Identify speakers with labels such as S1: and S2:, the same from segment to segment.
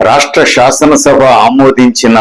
S1: రాష్ట్ర శాసనసభ ఆమోదించిన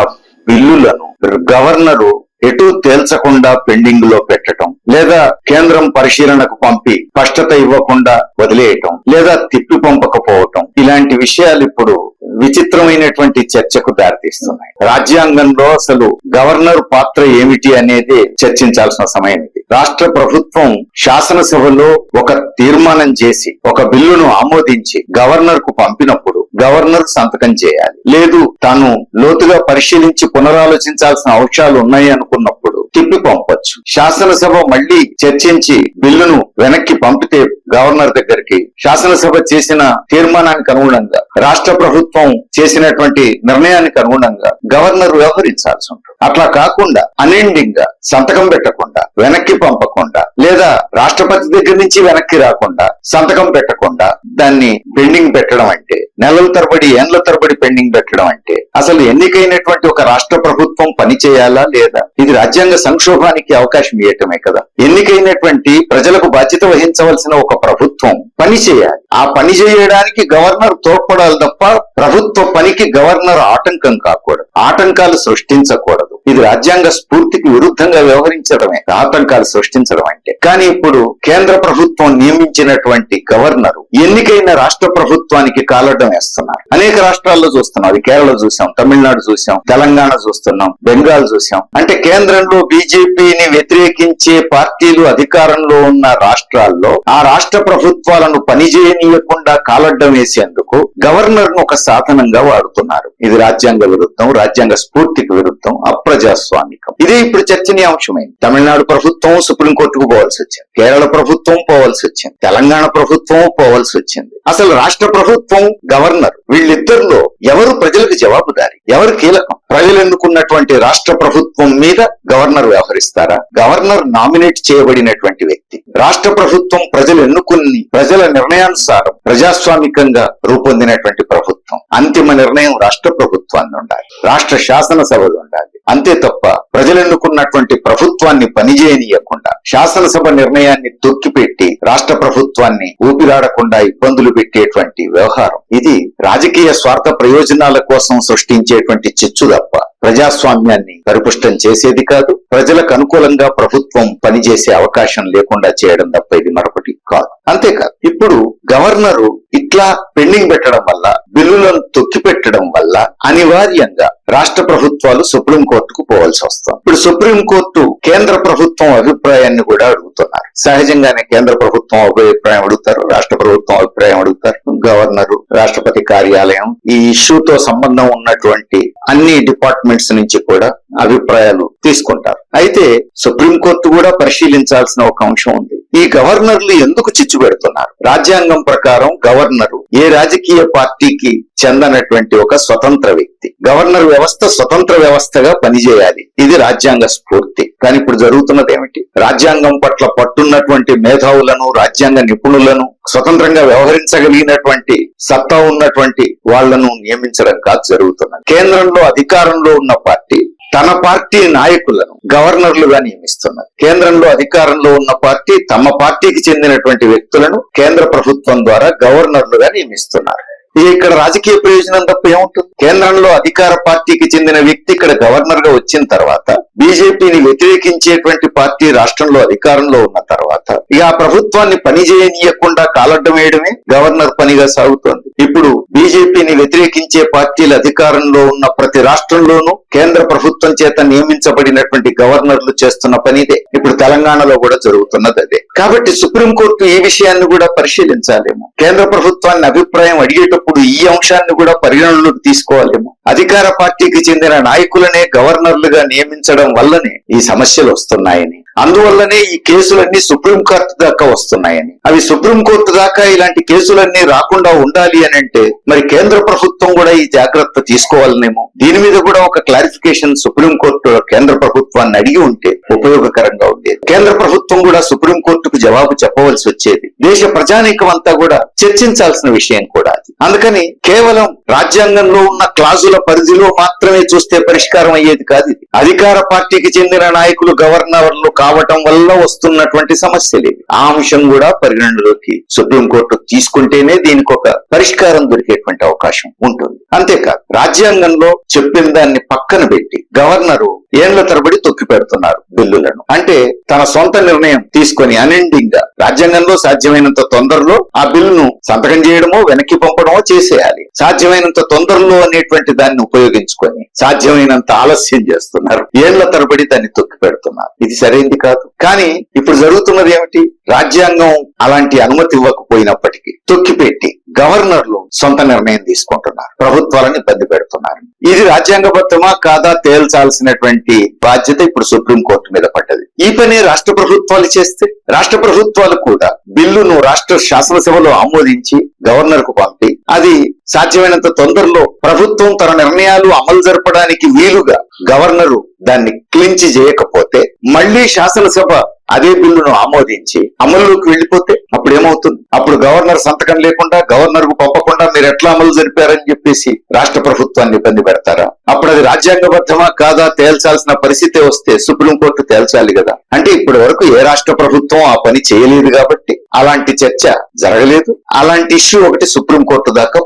S1: బిల్లులను గవర్నరు ఎటు తేల్చకుండా పెండింగ్లో పెట్టడం లేదా కేంద్రం పరిశీలనకు పంపి స్పష్టత ఇవ్వకుండా వదిలేయటం లేదా తిప్పి పంపకపోవటం ఇలాంటి విషయాలు ఇప్పుడు విచిత్రమైనటువంటి చర్చకు దారితీస్తున్నాయి. రాజ్యాంగంలో అసలు గవర్నర్ పాత్ర ఏమిటి అనేది చర్చించాల్సిన సమయం ఇది. రాష్ట్ర ప్రభుత్వం శాసనసభలో ఒక తీర్మానం చేసి ఒక బిల్లును ఆమోదించి గవర్నర్కు పంపినప్పుడు గవర్నర్ సంతకం చేయాలి. లేదు తాను లోతుగా పరిశీలించి పునరాలోచించాల్సిన అంశాలు ఉన్నాయి అనుకున్నప్పుడు తిప్పి పంపొచ్చు. శాసనసభ మళ్ళీ చర్చించి బిల్లును వెనక్కి పంపితే గవర్నర్ దగ్గరికి శాసనసభ చేసిన తీర్మానానికి అనుగుణంగా రాష్ట్ర ప్రభుత్వం చేసినటువంటి నిర్ణయానికి అనుగుణంగా గవర్నర్ వ్యవహరించాల్సి ఉంటుంది. అట్లా కాకుండా అన్ఎండింగ్గా సంతకం పెట్టకుండా వెనక్కి పంపకుండా లేదా రాష్ట్రపతి దగ్గర నుంచి వెనక్కి రాకుండా సంతకం పెట్టకుండా దాన్ని పెండింగ్ పెట్టడం అంటే నెలల తరబడి ఏండ్ల తరబడి పెండింగ్ పెట్టడం అంటే అసలు ఎన్నికైనటువంటి ఒక రాష్ట్ర ప్రభుత్వం పనిచేయాలా లేదా? ఇది రాజ్యాంగ సంక్షోభానికి అవకాశం ఇవ్వటమే కదా. ఎన్నికైనటువంటి ప్రజలకు బాధ్యత వహించవలసిన ఒక ప్రభుత్వం పని చేయాలి ఆ పని చేయడానికి గవర్నర్ తోడ్పడాలి. తప్ప ప్రభుత్వ పనికి గవర్నర్ ఆటంకం కాకూడదు. ఆటంకాలు సృష్టించకూడదు. ఇది రాజ్యాంగ స్ఫూర్తికి విరుద్ధంగా వ్యవహరించడమే ఆటంకాలు సృష్టించడం అంటే. కానీ ఇప్పుడు కేంద్ర ప్రభుత్వం నియమించినటువంటి గవర్నర్ ఎన్నికైన రాష్ట్ర ప్రభుత్వానికి కాలడం వేస్తున్నారు. అనేక రాష్ట్రాల్లో చూస్తున్నాం. అది కేరళ చూసాం తమిళనాడు చూసాం తెలంగాణ చూస్తున్నాం బెంగాల్ చూసాం. అంటే కేంద్రంలో బీజేపీని వ్యతిరేకించే పార్టీలు అధికారంలో ఉన్న రాష్ట్రాల్లో ఆ రాష్ట్ర ప్రభుత్వాలను పనిచేయనీయకుండా కాలడ్డం వేసేందుకు గవర్నర్ను ఒక సాధనంగా వాడుతున్నారు. ఇది రాజ్యాంగ విరుద్ధం రాజ్యాంగ స్ఫూర్తికి విరుద్ధం ప్రజాస్వామికం. ఇదే ఇప్పుడు చర్చనీయాంశమైంది. తమిళనాడు ప్రభుత్వం సుప్రీంకోర్టుకు పోవాల్సి వచ్చింది. కేరళ ప్రభుత్వం పోవాల్సి వచ్చింది. తెలంగాణ ప్రభుత్వం పోవాల్సి వచ్చింది. అసలు రాష్ట్ర ప్రభుత్వం గవర్నర్ వీళ్ళిద్దరిలో ఎవరు ప్రజలకు జవాబుదారి? ఎవరు కీలకం? ప్రజలు ఎన్నుకున్నటువంటి రాష్ట్ర ప్రభుత్వం మీద గవర్నర్ వ్యవహరిస్తారా? గవర్నర్ నామినేట్ చేయబడినటువంటి వ్యక్తి రాష్ట్ర ప్రభుత్వం ప్రజలు ఎన్నుకుని ప్రజల నిర్ణయానుసారం ప్రజాస్వామికంగా రూపొందినటువంటి ప్రభుత్వం. అంతిమ నిర్ణయం రాష్ట్ర ప్రభుత్వాన్ని ఉండాలి. రాష్ట్ర శాసనసభలు ఉండాలి. అంతే తప్ప ప్రజలు ఎన్నుకున్నటువంటి ప్రభుత్వాన్ని పనిచేయనీయకుండా శాసనసభ నిర్ణయాన్ని తొక్కిపెట్టి రాష్ట్ర ప్రభుత్వాన్ని ఊపిరాడకుండా ఇబ్బందులు పెట్టేటువంటి వ్యవహారం. ఇది రాజకీయ స్వార్థ ప్రయోజనాల కోసం సృష్టించేటువంటి చిచ్చు తప్ప ప్రజాస్వామ్యాన్ని పరిపుష్టం చేసేది కాదు. ప్రజలకు అనుకూలంగా ప్రభుత్వం పనిచేసే అవకాశం లేకుండా చేయడం తప్ప ఇది మరొకటి కాదు. అంతేకాదు ఇప్పుడు గవర్నరు ఇట్లా పెండింగ్ పెట్టడం వల్ల బిల్లులను తొక్కి పెట్టడం వల్ల అనివార్యంగా రాష్ట్ర ప్రభుత్వాలు సుప్రీం కోర్టుకు పోవాల్సి వస్తుంది. ఇప్పుడు సుప్రీం కోర్టు కేంద్ర ప్రభుత్వం అభిప్రాయాన్ని కూడా అడుగుతున్నారు. సహజంగానే కేంద్ర ప్రభుత్వం అభిప్రాయం అడుగుతారు రాష్ట్ర ప్రభుత్వం అభిప్రాయం అడుగుతారు. గవర్నరు రాష్ట్రపతి కార్యాలయం ఈ ఇష్యూతో సంబంధం ఉన్నటువంటి అన్ని డిపార్ట్మెంట్స్ నుంచి కూడా అభిప్రాయాలు తీసుకుంటారు. అయితే సుప్రీం కోర్టు కూడా పరిశీలించాల్సిన ఒక అంశం ఉంది. ఈ గవర్నర్లు ఎందుకు చిచ్చు పెడుతున్నారు? రాజ్యాంగం ప్రకారం గవర్నరు ఏ రాజకీయ పార్టీకి చెందనటువంటి ఒక స్వతంత్ర వ్యక్తి. గవర్నర్ వ్యవస్థ స్వతంత్ర వ్యవస్థగా పనిచేయాలి. ఇది రాజ్యాంగ స్ఫూర్తి. కానీ ఇప్పుడు జరుగుతున్నది ఏమిటి రాజ్యాంగం పట్ల పట్టున్నటువంటి మేధావులను రాజ్యాంగ నిపుణులను స్వతంత్రంగా వ్యవహరించగలిగినటువంటి సత్తా ఉన్నటువంటి వాళ్ళను నియమించడం కాదు జరుగుతున్నది. కేంద్రంలో అధికారంలో ఉన్న పార్టీ తన పార్టీ నాయకులను గవర్నర్లుగా నియమిస్తున్నది. కేంద్రంలో అధికారంలో ఉన్న పార్టీ తమ పార్టీకి చెందినటువంటి వ్యక్తులను కేంద్ర ప్రభుత్వం ద్వారా గవర్నర్లుగా నియమిస్తున్నారు. ఇక్కడ రాజకీయ ప్రయోజనం తప్ప ఏముంటుంది? కేంద్రంలో అధికార పార్టీకి చెందిన వ్యక్తి ఇక్కడ గవర్నర్గా వచ్చిన తర్వాత బీజేపీని వ్యతిరేకించేటువంటి పార్టీ రాష్ట్రంలో అధికారంలో ఉన్న తర్వాత ఇక ఆ ప్రభుత్వాన్ని పనిచేయనీయకుండా కాలడ్డం వేయడమే గవర్నర్ పనిగా సాగుతోంది. ఇప్పుడు బీజేపీని వ్యతిరేకించే పార్టీలు అధికారంలో ఉన్న ప్రతి రాష్ట్రంలోనూ కేంద్ర ప్రభుత్వం చేత నియమించబడినటువంటి గవర్నర్లు చేస్తున్న పనిదే. ఇప్పుడు తెలంగాణలో కూడా జరుగుతున్నది అదే. కాబట్టి సుప్రీంకోర్టు ఈ విషయాన్ని కూడా పరిశీలించాలేమో. కేంద్ర ప్రభుత్వాన్ని అభిప్రాయం అడిగేటప్పుడు ఈ అంశాన్ని కూడా పరిగణనలోకి తీసుకోవాలేమో. అధికార పార్టీకి చెందిన నాయకులనే గవర్నర్లుగా నియమించడం వల్లనే ఈ సమస్యలు వస్తున్నాయని. అందువల్లనే ఈ కేసులన్నీ సుప్రీంకోర్టు దాకా వస్తున్నాయని. అవి సుప్రీంకోర్టు దాకా ఇలాంటి కేసులన్నీ రాకుండా ఉండాలి అని అంటే మరి కేంద్ర ప్రభుత్వం కూడా ఈ జాగ్రత్త తీసుకోవాలనేమో. దీని మీద కూడా ఒక క్లారిఫికేషన్ సుప్రీంకోర్టు కేంద్ర ప్రభుత్వాన్ని అడిగి ఉంటే ఉపయోగకరంగా ఉండేది. కేంద్ర ప్రభుత్వం కూడా సుప్రీంకోర్టుకు జవాబు చెప్పవలసి వచ్చేది. దేశ ప్రజానీకం అంతా కూడా చర్చించాల్సిన విషయం కూడా అది. అందుకని కేవలం రాజ్యాంగంలో ఉన్న క్లాజుల పరిధిలో మాత్రమే చూస్తే పరిష్కారం అయ్యేది కాదు అధికార పార్టీకి చెందిన నాయకులు గవర్నర్లు కావటం వల్ల వస్తున్నటువంటి సమస్యలు. ఆ అంశం కూడా పరిగణనలోకి సుప్రీంకోర్టు తీసుకుంటేనే దీనికి ఒక పరిష్కారం దొరికేటువంటి అవకాశం ఉంటుంది. అంతేకాదు రాజ్యాంగంలో చెప్పిన దాన్ని పక్కన పెట్టి గవర్నరు ఏండ్ల తరబడి తొక్కి పెడుతున్నారు బిల్లులను. అంటే తన సొంత నిర్ణయం తీసుకొని అనిండింగ్గా రాజ్యాంగంలో సాధ్యమైనంత తొందరలో ఆ బిల్లును సంతకం చేయడమో వెనక్కి పంపడమో చేసేయాలి. సాధ్యమైనంత తొందరలో అనేటువంటి దాన్ని ఉపయోగించుకొని సాధ్యమైనంత ఆలస్యం చేస్తున్నారు. ఏండ్ల తరబడి దాన్ని తొక్కి పెడుతున్నారు. ఇది సరైంది కాదు. కానీ ఇప్పుడు జరుగుతున్నది ఏమిటి? రాజ్యాంగం అలాంటి అనుమతి ఇవ్వకపోయినప్పటికీ తొక్కిపెట్టి గవర్నర్లు సొంత నిర్ణయం తీసుకుంటున్నారు. ప్రభుత్వాలను ఇబ్బంది పెడుతున్నారు. ఇది రాజ్యాంగబద్ధమా కాదా తేల్చాల్సినటువంటి బాధ్యత ఇప్పుడు సుప్రీంకోర్టు మీద పడ్డది. ఈ పని రాష్ట్ర ప్రభుత్వాలు చేస్తే రాష్ట్ర ప్రభుత్వాలు కూడా బిల్లును రాష్ట్ర శాసనసభలో ఆమోదించి గవర్నర్కు పంపి అది సాధ్యమైనంత తొందరలో ప్రభుత్వం తన నిర్ణయాలు అమలు జరపడానికి వీలుగా గవర్నరు దాన్ని క్లించి చేయకపోతే మళ్ళీ శాసనసభ అదే బిల్లును ఆమోదించి అమల్లోకి వెళ్ళిపోతే అప్పుడు ఏమవుతుంది అప్పుడు గవర్నర్ సంతకం లేకుండా గవర్నర్కు పంపకుండా మీరు ఎట్లా అమలు జరిపారని చెప్పేసి రాష్ట్ర ప్రభుత్వాన్ని ఇబ్బంది పెడతారా? అప్పుడు అది రాజ్యాంగబద్ధమా కాదా తేల్చాల్సిన పరిస్థితి వస్తే సుప్రీంకోర్టు తేల్చాలి కదా. అంటే ఇప్పటి వరకు ఏ రాష్ట్ర ప్రభుత్వం ఆ పని చేయలేదు కాబట్టి అలాంటి చర్చ జరగలేదు. అలాంటి ఇష్యూ ఒకటి సుప్రీంకోర్టు దాకా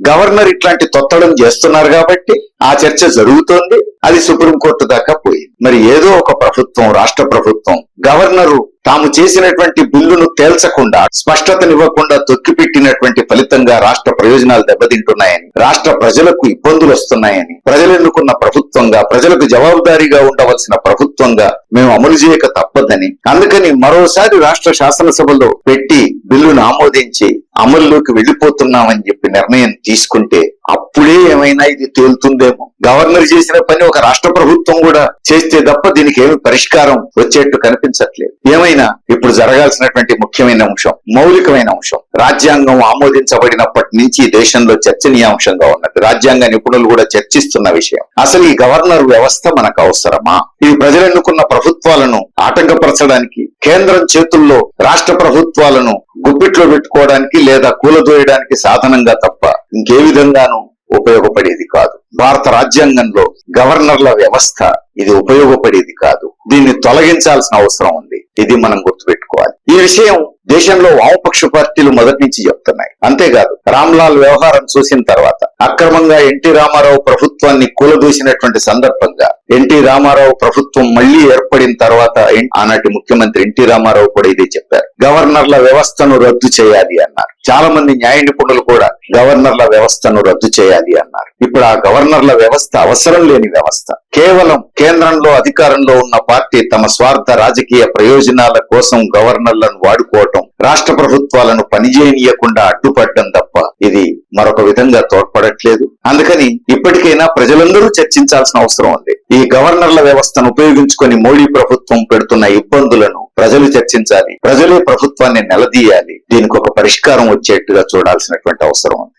S1: గవర్నర్ ఇట్లాంటి తొత్తడం చేస్తున్నారు కాబట్టి ఆ చర్చ జరుగుతోంది. అది సుప్రీంకోర్టు దాకా పోయింది. మరి ఏదో ఒక ప్రభుత్వం రాష్ట్ర ప్రభుత్వం గవర్నరు తాము చేసినటువంటి బిల్లును తేల్చకుండా స్పష్టతనివ్వకుండా తొక్కిపెట్టినటువంటి ఫలితంగా రాష్ట్ర ప్రయోజనాలు దెబ్బతింటున్నాయని రాష్ట్ర ప్రజలకు ఇబ్బందులు వస్తున్నాయని ప్రజలు ఎన్నుకున్న ప్రభుత్వంగా ప్రజలకు జవాబుదారీగా ఉండవలసిన ప్రభుత్వంగా మేము అమలు చేయక తప్పదని అందుకని మరోసారి రాష్ట్ర శాసనసభలో పెట్టి బిల్లును ఆమోదించి అమల్లోకి వెళ్ళిపోతున్నామని చెప్పి నిర్ణయం తీసుకుంటే అప్పుడే ఏమైనా ఇది తేలుతుందేమో. గవర్నర్ చేసిన పని ఒక రాష్ట్ర ప్రభుత్వం కూడా చేస్తే తప్ప దీనికి ఏమి పరిష్కారం వచ్చేట్టు కనిపించట్లేదు. ఏమైనా ఇప్పుడు జరగాల్సినటువంటి ముఖ్యమైన అంశం మౌలికమైన అంశం. రాజ్యాంగం ఆమోదించబడినప్పటి నుంచి దేశంలో చర్చనీయాంశంగా ఉన్నది. రాజ్యాంగ నిపుణులు కూడా చర్చిస్తున్న విషయం. అసలు ఈ గవర్నర్ వ్యవస్థ మనకు అవసరమా? ఈ ప్రజలు ఎన్నుకున్న ప్రభుత్వాలను ఆటంకపరచడానికి కేంద్రం చేతుల్లో రాష్ట్ర ప్రభుత్వాలను గుప్పిట్లో పెట్టుకోవడానికి లేదా కూలదోయడానికి సాధనంగా తప్ప ఇంకే విధంగానూ ఉపయోగపడేది కాదు. భారత రాజ్యాంగంలో గవర్నర్ల వ్యవస్థ ఇది ఉపయోగపడేది కాదు. దీన్ని తొలగించాల్సిన అవసరం ఉంది. ఇది మనం గుర్తుపెట్టుకోవాలి. ఈ విషయం దేశంలో వామపక్ష పార్టీలు మొదటి నుంచి చెప్తున్నాయి. అంతేకాదు రామ్లాల్ వ్యవహారం చూసిన తర్వాత అక్రమంగా ఎన్టీ రామారావు ప్రభుత్వాన్ని కూలదూసినటువంటి సందర్భంగా ఎన్టీ రామారావు ప్రభుత్వం మళ్ళీ ఏర్పడిన తర్వాత ఆనాటి ముఖ్యమంత్రి ఎన్టీ రామారావు కూడా ఇదే చెప్పారు. గవర్నర్ల వ్యవస్థను రద్దు చేయాలి అన్నారు. చాలా మంది న్యాయ నిపుణులు కూడా గవర్నర్ల వ్యవస్థను రద్దు చేయాలి అన్నారు. ఇప్పుడు ఆ గవర్నర్ల వ్యవస్థ అవసరం లేని వ్యవస్థ. కేవలం కేంద్రంలో అధికారంలో ఉన్న పార్టీ తమ స్వార్థ రాజకీయ ప్రయోజనాల కోసం గవర్నర్లను వాడుకోవటం రాష్ట్ర ప్రభుత్వాలను పనిచేయనీయకుండా అడ్డుపడటం తప్ప ఇది మరొక విధంగా తోడ్పడట్లేదు. అందుకని ఇప్పటికైనా ప్రజలందరూ చర్చించాల్సిన అవసరం ఉంది. ఈ గవర్నర్ల వ్యవస్థను ఉపయోగించుకొని మోడీ ప్రభుత్వం పెడుతున్న ఇబ్బందులను ప్రజలు చర్చించాలి. ప్రజలే ప్రభుత్వాన్ని నిలదీయాలి. దీనికి ఒక పరిష్కారం వచ్చేట్టుగా చూడాల్సినటువంటి అవసరం ఉంది.